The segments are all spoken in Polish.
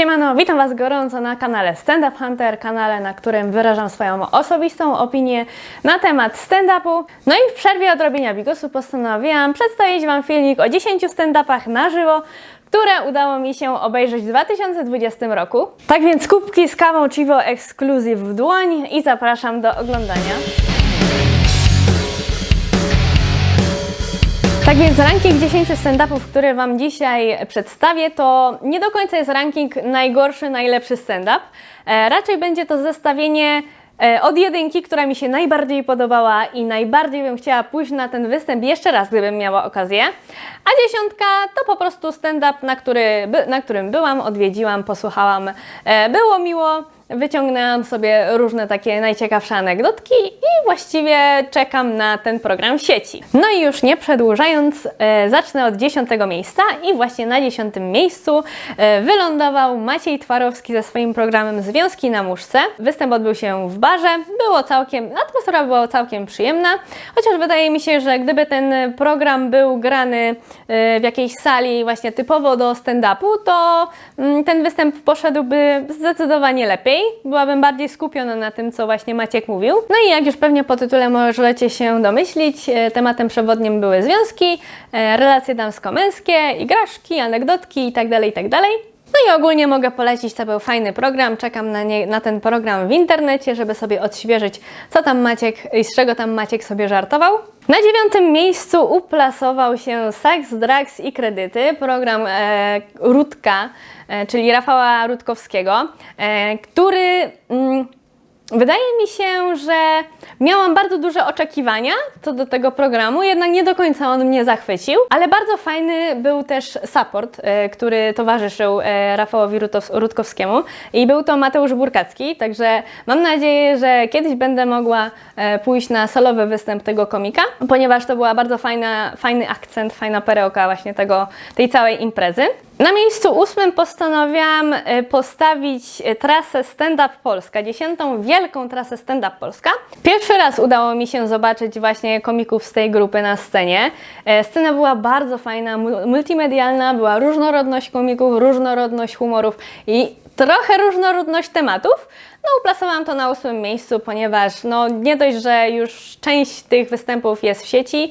Siemano, witam Was gorąco na kanale Stand Up Hunter, kanale, na którym wyrażam swoją osobistą opinię na temat stand-upu. No i w przerwie od robienia bigosu postanowiłam przedstawić Wam filmik o 10 stand-upach na żywo, które udało mi się obejrzeć w 2020 roku. Tak więc kubki z kawą Chivo Exclusive w dłoń i zapraszam do oglądania. Tak więc ranking 10 stand-upów, które Wam dzisiaj przedstawię, to nie do końca jest ranking najgorszy, najlepszy stand-up. E, raczej będzie to zestawienie e, od jedynki, która mi się najbardziej podobała i najbardziej bym chciała pójść na ten występ jeszcze raz, gdybym miała okazję. A dziesiątka to po prostu stand-up, na, który, na którym byłam, odwiedziłam, posłuchałam. E, było miło. Wyciągnęłam sobie różne takie najciekawsze anegdotki i właściwie czekam na ten program sieci. No i już nie przedłużając, e, zacznę od dziesiątego miejsca i właśnie na dziesiątym miejscu e, wylądował Maciej Twarowski ze swoim programem Związki na muszce. Występ odbył się w barze, było całkiem, atmosfera była całkiem przyjemna, chociaż wydaje mi się, że gdyby ten program był grany e, w jakiejś sali właśnie typowo do stand-upu, to mm, ten występ poszedłby zdecydowanie lepiej. Byłabym bardziej skupiona na tym, co właśnie Maciek mówił. No i jak już pewnie po tytule możecie się domyślić, e, tematem przewodnim były związki, e, relacje damsko-męskie, igraszki, anegdotki itd., itd. No i ogólnie mogę polecić, to był fajny program, czekam na, nie, na ten program w internecie, żeby sobie odświeżyć, co tam Maciek i z czego tam Maciek sobie żartował. Na dziewiątym miejscu uplasował się Saks, Drugs i Kredyty, program e, Rutka, e, czyli Rafała Rutkowskiego, e, który... Mm, Wydaje mi się, że miałam bardzo duże oczekiwania co do tego programu, jednak nie do końca on mnie zachwycił, ale bardzo fajny był też support, e, który towarzyszył e, Rafałowi Rutkowskiemu i był to Mateusz Burkacki, także mam nadzieję, że kiedyś będę mogła e, pójść na solowy występ tego komika, ponieważ to była bardzo fajna, fajny akcent, fajna perełka właśnie tego, tej całej imprezy. Na miejscu ósmym postanowiłam e, postawić e, trasę Stand Up Polska, dziesiątą wielką trasę Stand Up Polska. Pierwszy raz udało mi się zobaczyć właśnie komików z tej grupy na scenie. E, Scena była bardzo fajna, mu- multimedialna, była różnorodność komików, różnorodność humorów i trochę różnorodność tematów. No, uplasowałam to na ósmym miejscu, ponieważ no, nie dość, że już część tych występów jest w sieci,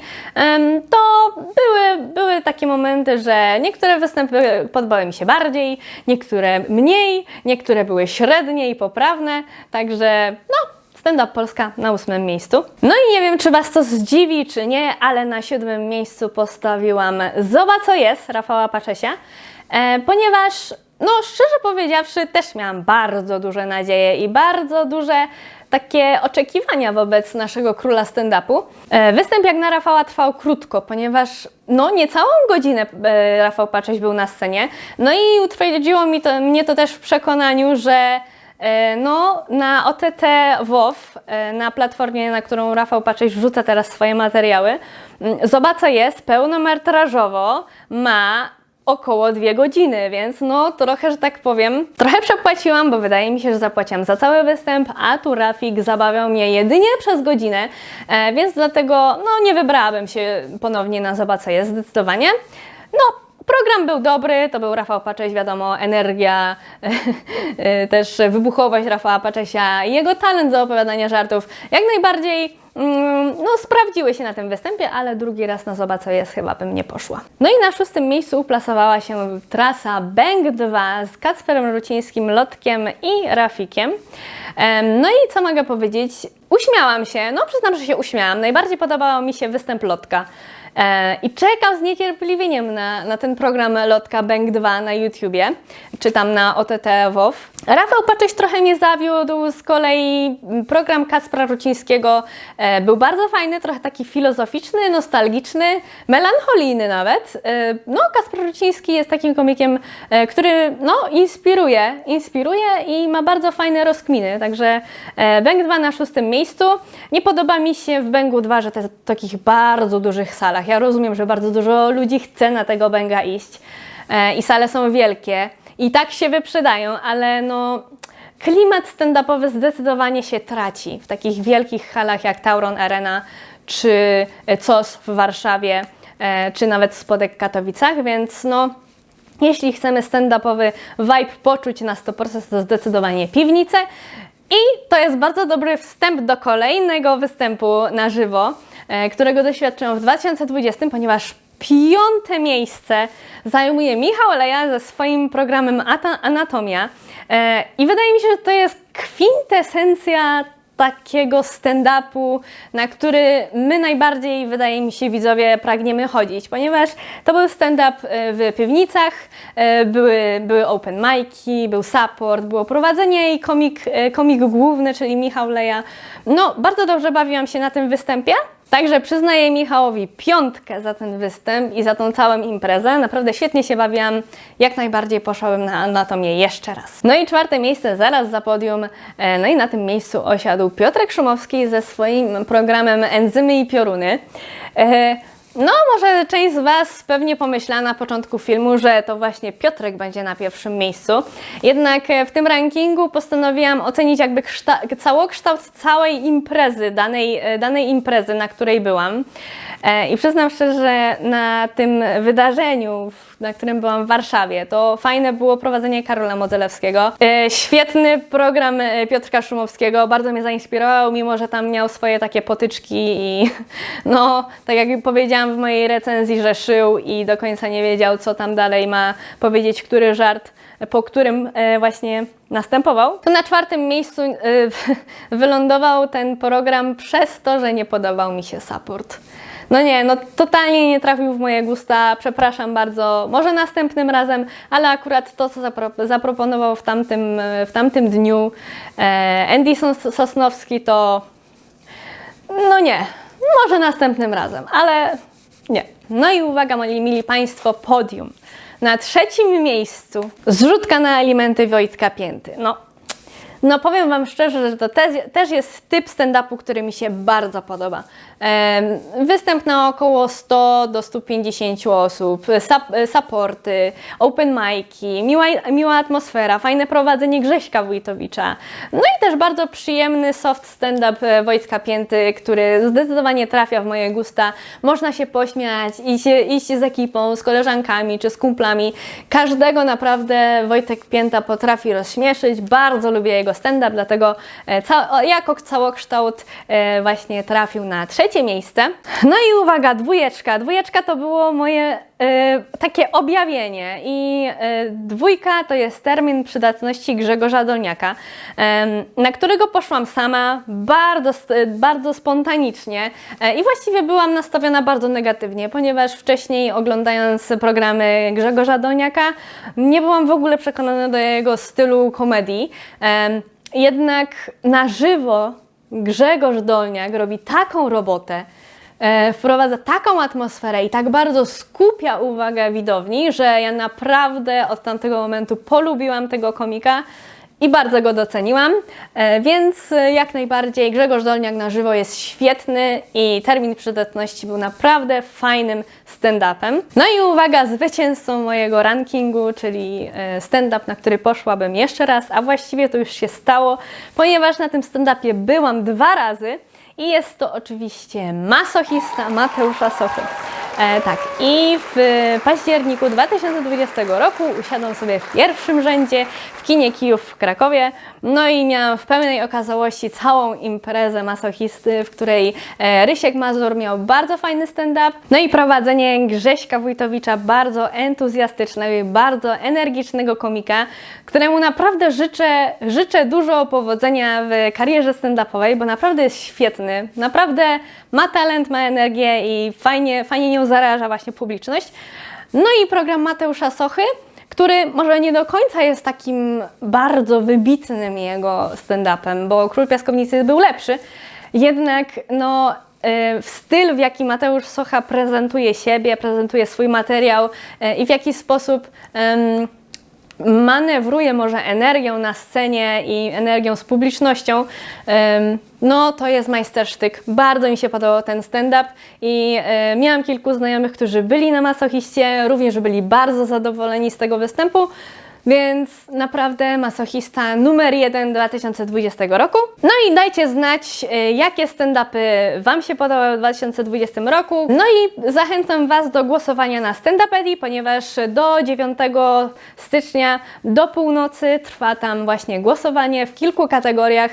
to były, były takie momenty, że niektóre występy podobały mi się bardziej, niektóre mniej, niektóre były średnie i poprawne, także no, Stand Up Polska na ósmym miejscu. No i nie wiem, czy Was to zdziwi, czy nie, ale na siódmym miejscu postawiłam Zobacz co jest Rafała Paczesia, e, ponieważ, no szczerze powiedziawszy, też miałam bardzo duże nadzieje i bardzo duże takie oczekiwania wobec naszego króla stand-upu. E, Występ jak na Rafała trwał krótko, ponieważ no niecałą godzinę e, Rafał Pacześ był na scenie. No i utwierdziło mi to, mnie to też w przekonaniu, że E, No, na OTT WOW, na platformie, na którą Rafał Pacześ wrzuca teraz swoje materiały, mm, Zobacz co jest, pełnometrażowo ma około dwie godziny, więc no trochę, że tak powiem, trochę przepłaciłam, bo wydaje mi się, że zapłaciłam za cały występ, a tu Rafik zabawiał mnie jedynie przez godzinę, e, więc dlatego no nie wybrałabym się ponownie na Zobacz co jest, zdecydowanie. No, Program był dobry, to był Rafał Pacześ, wiadomo, energia, też wybuchowość Rafała Paczesia, jego talent do opowiadania żartów, jak najbardziej mm, no, sprawdziły się na tym występie, ale drugi raz na Zobacz co jest chyba bym nie poszła. No i na szóstym miejscu uplasowała się trasa Bang 2 z Kacperem Rucińskim, Lotkiem i Rafikiem. Em, No i co mogę powiedzieć? Uśmiałam się, no przyznam, że się uśmiałam. Najbardziej podobał mi się występ Lotka. E, I czekam z niecierpliwieniem na, na ten program Lotka Bank 2 na YouTubie, czy tam na OTT WOW. Rafał Pacześ trochę mnie zawiódł, z kolei program Kacpra Rucińskiego e, był bardzo fajny, trochę taki filozoficzny, nostalgiczny, melancholijny nawet. E, no, Kacper Ruciński jest takim komikiem, e, który no, inspiruje, inspiruje i ma bardzo fajne rozkminy, także Bank 2 na szóstym miejscu. Nie podoba mi się w Bęgu 2, że to jest w takich bardzo dużych salach. Ja rozumiem, że bardzo dużo ludzi chce na tego Bęga iść i sale są wielkie i tak się wyprzedają, ale no klimat stand-upowy zdecydowanie się traci w takich wielkich halach jak Tauron Arena czy COS w Warszawie, e, czy nawet Spodek w Katowicach, więc no Jeśli chcemy stand-upowy vibe poczuć na 100%, to zdecydowanie piwnicę. I to jest bardzo dobry wstęp do kolejnego występu na żywo, e, którego doświadczyłam w 2020, ponieważ piąte miejsce zajmuje Michał Leja ze swoim programem Anatomia. E, I wydaje mi się, że to jest kwintesencja takiego stand-upu, na który my najbardziej, wydaje mi się, widzowie pragniemy chodzić, ponieważ to był stand-up e, w piwnicach, e, były, były open mic'i, był support, było prowadzenie i komik, komik główny, czyli Michał Leja. No, bardzo dobrze bawiłam się na tym występie. Także przyznaję Michałowi piątkę za ten występ i za tą całą imprezę. Naprawdę świetnie się bawiłam. Jak najbardziej poszłabym na anatomię jeszcze raz. No i czwarte miejsce zaraz za podium. E, No i na tym miejscu osiadł Piotrek Szumowski ze swoim programem Enzymy i Pioruny. No, może część z Was pewnie pomyślała na początku filmu, że to właśnie Piotrek będzie na pierwszym miejscu. Jednak e, w tym rankingu postanowiłam ocenić jakby kszta- całokształt całej imprezy, danej, e, danej imprezy, na której byłam. E, I przyznam szczerze, że na tym wydarzeniu, w- na którym byłam w Warszawie, to fajne było prowadzenie Karola Modzelewskiego. E, Świetny program e, Piotrka Szumowskiego, bardzo mnie zainspirował, mimo że tam miał swoje takie potyczki i no, tak jak powiedziałam w mojej recenzji, że szył i do końca nie wiedział, co tam dalej ma powiedzieć, który żart po którym e, właśnie następował. To na czwartym miejscu wylądował ten program przez to, że nie podobał mi się support. No nie, no totalnie nie trafił w moje gusta, przepraszam bardzo, może następnym razem, ale akurat to, co zapro- zaproponował w tamtym, w tamtym dniu e, Andy Sos- Sosnowski, to no nie, może następnym razem, ale nie. No i uwaga, moi mili Państwo, podium. Na trzecim miejscu zrzutka na alimenty Wojtka Pięty. No, no powiem Wam szczerze, że to też, jest typ stand-upu, który mi się bardzo podoba. Występ na około 100 do 150 osób, supporty, open mic'i, miła, miła atmosfera, fajne prowadzenie Grześka Wójtowicza. No i też bardzo przyjemny soft stand-up e, Wojtka Pięty, który zdecydowanie trafia w moje gusta. Można się pośmiać, iść, iść z ekipą, z koleżankami czy z kumplami. Każdego naprawdę Wojtek Pięta potrafi rozśmieszyć. Bardzo lubię jego stand-up, dlatego e, ca- jako całokształt e, właśnie trafił na trzecie miejsce. No i uwaga, dwójeczka. Dwójeczka to było moje takie objawienie i e, dwójka to jest termin przydatności Grzegorza Dolniaka, em, na którego poszłam sama bardzo, bardzo spontanicznie e, i właściwie byłam nastawiona bardzo negatywnie, ponieważ wcześniej oglądając programy Grzegorza Dolniaka nie byłam w ogóle przekonana do jego stylu komedii. Jednak na żywo Grzegorz Dolniak robi taką robotę, e, wprowadza taką atmosferę i tak bardzo skupia uwagę widowni, że ja naprawdę od tamtego momentu polubiłam tego komika i bardzo go doceniłam, e, więc e, jak najbardziej Grzegorz Dolniak na żywo jest świetny i termin przydatności był naprawdę fajnym stand-upem. No i uwaga, zwycięzcą mojego rankingu, czyli e, stand-up, na który poszłabym jeszcze raz, a właściwie to już się stało, ponieważ na tym stand-upie byłam dwa razy i jest to oczywiście masochista Mateusza Sochy. E, tak, i w październiku 2020 roku usiadłam sobie w pierwszym rzędzie w kinie Kijów w Krakowie. No i miałam w pełnej okazałości całą imprezę masochisty, w której e, Rysiek Mazur miał bardzo fajny stand-up. No i prowadzenie Grześka Wójtowicza, bardzo entuzjastycznego i bardzo energicznego komika, któremu naprawdę życzę, życzę dużo powodzenia w karierze stand-upowej, bo naprawdę jest świetny. Naprawdę ma talent, ma energię i fajnie, fajnie nią zaraża właśnie publiczność. No i program Mateusza Sochy, który może nie do końca jest takim bardzo wybitnym jego stand-upem, bo Król Piaskownicy był lepszy, jednak no, y, w styl, w jaki Mateusz Socha prezentuje siebie, prezentuje swój materiał y, i w jaki sposób em, manewruje może energią na scenie i energią z publicznością, no to jest majstersztyk. Bardzo mi się podobał ten stand-up i miałam kilku znajomych, którzy byli na masochiście, również byli bardzo zadowoleni z tego występu. Więc naprawdę masochista numer jeden 2020 roku. No i dajcie znać, e, jakie stand-upy Wam się podobały w 2020 roku. No i zachęcam Was do głosowania na stand-upedii, ponieważ do 9 stycznia do północy trwa tam właśnie głosowanie w kilku kategoriach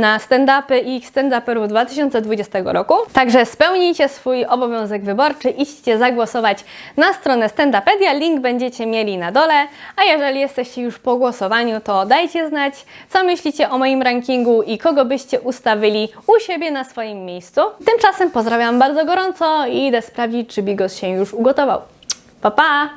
na stand-upy i stand-uperów 2020 roku. Także spełnijcie swój obowiązek wyborczy, idźcie zagłosować na stronę Standupedia, link będziecie mieli na dole, a jeżeli jesteście już po głosowaniu, to dajcie znać, co myślicie o moim rankingu i kogo byście ustawili u siebie na swoim miejscu. Tymczasem pozdrawiam bardzo gorąco i idę sprawdzić, czy bigos się już ugotował. Pa, pa!